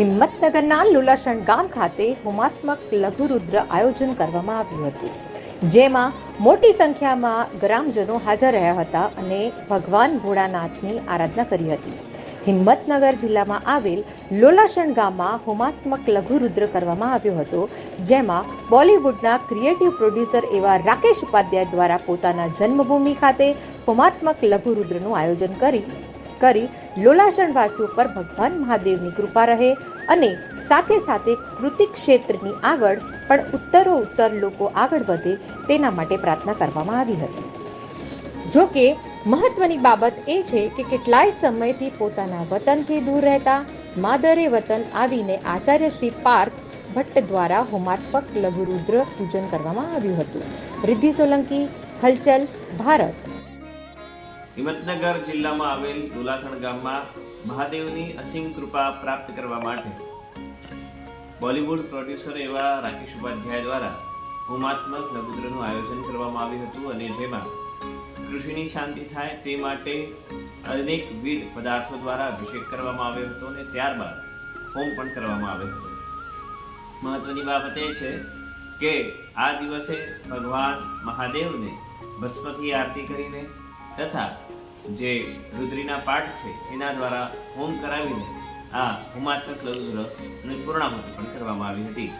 હિંમતનગરના લુલાસણ ગામ ખાતે હોમાત્મક લઘુરુદ્ર આયોજન કરવામાં આવ્યું હતું, જેમાં મોટી સંખ્યામાં ગ્રામજનો હાજર રહ્યા હતા અને ભગવાન ભોળાનાથની આરાધના કરી હતી. હિંમતનગર જિલ્લામાં આવેલ લોલાસણ ગામમાં હોમાત્મક લઘુરુદ્ર કરવામાં આવ્યો હતો, જેમાં બોલિવૂડના ક્રિએટિવ પ્રોડ્યુસર એવા રાકેશ ઉપાધ્યાય દ્વારા પોતાના જન્મભૂમિ ખાતે હોમાત્મક લઘુરુદ્રનું આયોજન કરી કરી લોલાસણ વાસી પર ભગવાન મહાદેવની કૃપા રહે અને સાથે સાથે કૃતિ ક્ષેત્રની આગળ પણ ઉત્તરો ઉત્તર લોકો આગળ વધે તેના માટે પ્રાર્થના કરવામાં આવી હતી. જો કે મહત્વની બાબત એ છે કે કેટલાય સમયથી પોતાના વતનથી દૂર રહેતા માદરે વતન આવીને આચાર્ય શ્રી પાર્થ ભટ્ટ દ્વારા હોમાત્મક લઘુરુદ્ર પૂજન કરવામાં આવ્યું હતું. રિદ્ધિ સોલંકી, હલચલ, ભારત. હિંમતનગર જિલ્લામાં આવેલ દુલાસણ ગામમાં મહાદેવની અસીમ કૃપા પ્રાપ્ત કરવા માટે બોલિવૂડ પ્રોડ્યુસર એવા રાકેશ ઉપાધ્યાય દ્વારા હોમાત્મક લઘુદ્રનું આયોજન કરવામાં આવ્યું હતું અને જેમાં કૃષિની શાંતિ થાય તે માટે અનેક વિધ પદાર્થો દ્વારા અભિષેક કરવામાં આવ્યો હતો અને ત્યારબાદ હોમ પણ કરવામાં આવ્યો હતો. મહત્વની બાબત એ છે કે આ દિવસે ભગવાન મહાદેવને ભસ્મથી આરતી કરીને તથા જે રુદ્રીના પાઠ છે, એના દ્વારા હોમ કરાવીને આ હોમાત્મક અને પૂર્ણાહુતિ પણ કરવામાં આવી હતી.